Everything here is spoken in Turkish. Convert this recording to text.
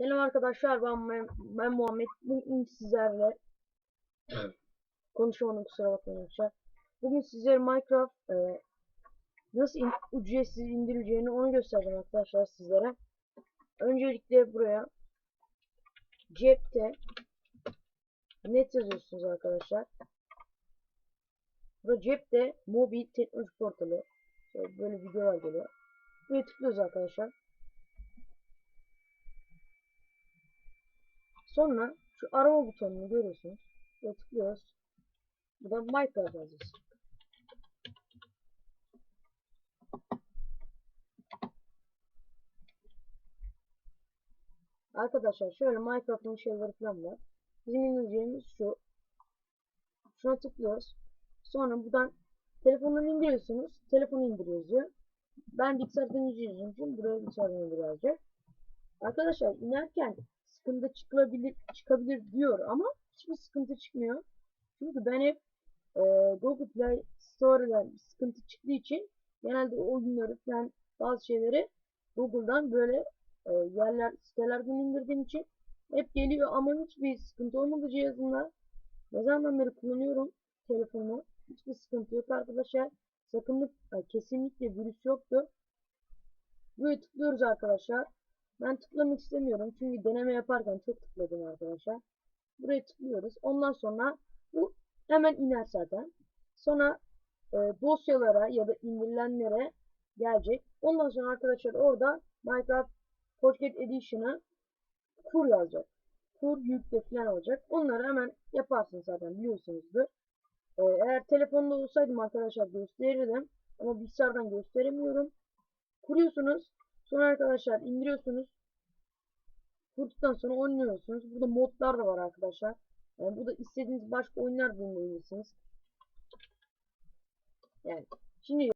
Selam arkadaşlar ben, ben Muhammed. Bugün sizlerle konuşamadım kusura bakmayın arkadaşlar. Bugün sizlere Minecraft e, nasıl in, ücretsiz indireceğini onu göstereceğim arkadaşlar sizlere. Öncelikle buraya cepte net yazıyorsunuz arkadaşlar. Burada cepte mobil teknoloji portalı böyle videolar geliyor. Buraya tıklıyoruz arkadaşlar. Sonra şu arama butonunu görüyorsunuz. Buraya tıklıyoruz. Burada Minecraft yazıyoruz. Arkadaşlar şöyle Minecraft'ın şeyleri falan var. Bizim indireceğimiz şu. Şuna tıklıyoruz. Sonra buradan telefondan indiriyorsunuz. Telefonu indiriyoruz diyor. Ben bilgisayardan için buraya bilgisayardan indir yazacak. Arkadaşlar inerken sıkıntı çıkabilir, çıkabilir diyor ama hiçbir sıkıntı çıkmıyor. Çünkü ben hep e, Google Play Store'dan sıkıntı çıktığı için genelde oyunları falan bazı şeyleri Google'dan böyle e, yerler sitelerden indirdiğim için hep geliyor ama hiçbir sıkıntı olmadı cihazımda. Ne zamandan beri kullanıyorum telefonu. Hiçbir sıkıntı yok arkadaşlar. Sakınlık kesinlikle virüs yoktu. Buraya tıklıyoruz arkadaşlar. Ben tıklamak istemiyorum. Çünkü deneme yaparken çok tıkladım arkadaşlar. Buraya tıklıyoruz. Ondan sonra bu hemen iner zaten. Sonra e, dosyalara ya da indirilenlere gelecek. Ondan sonra arkadaşlar orada Minecraft Pocket Edition'ı kur yazacak. Kur yükle falan olacak. Onları hemen yaparsınız zaten biliyorsunuzdur. E, eğer telefonda olsaydım arkadaşlar gösterirdim. Ama bilgisayardan gösteremiyorum. Kuruyorsunuz. Sonra arkadaşlar indiriyorsunuz. Kurduktan sonra oynuyorsunuz. Burada modlar da var arkadaşlar. Yani burada istediğiniz başka oyunlar da indirebilirsiniz. Yani şimdi